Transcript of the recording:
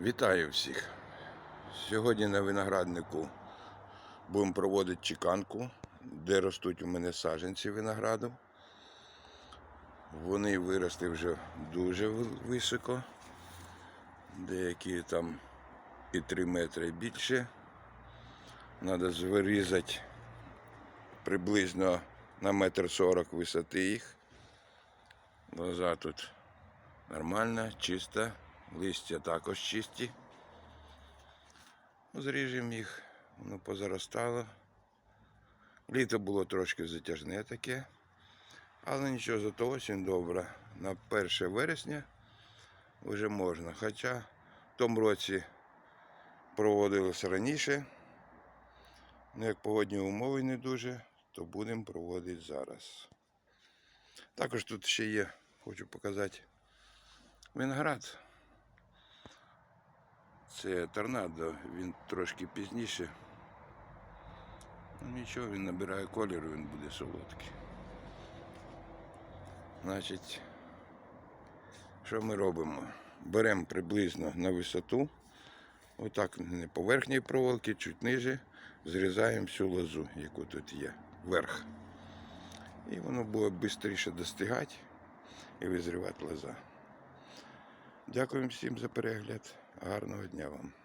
Вітаю всіх. Сьогодні на винограднику будемо проводити чеканку, де ростуть у мене саджанці винограду. Вони виросли вже дуже високо. Деякі там і 3 метри більше. Треба вирізати приблизно на метр сорок висоти їх. Лоза тут нормальна, чиста, листя також чисті. Зріжемо їх, воно позаростало. Літо було трошки затяжне таке, але нічого, зато осінь добра. На 1 вересня вже можна. Хоча в тому році проводилося раніше. Ну, як погодні умови не дуже, то будемо проводити зараз. Також тут ще є, хочу показати, виноград. Це торнадо, він трошки пізніше. Ну нічого, він набирає кольору, він буде солодкий. Значить, що ми робимо? Беремо приблизно на висоту, отак не по верхній проволоці, чуть ниже, зрізаємо всю лозу, яку тут є, вверх. І воно буде швидше достигати і визрівати лоза. Дякую всім за перегляд. Гарного дня вам.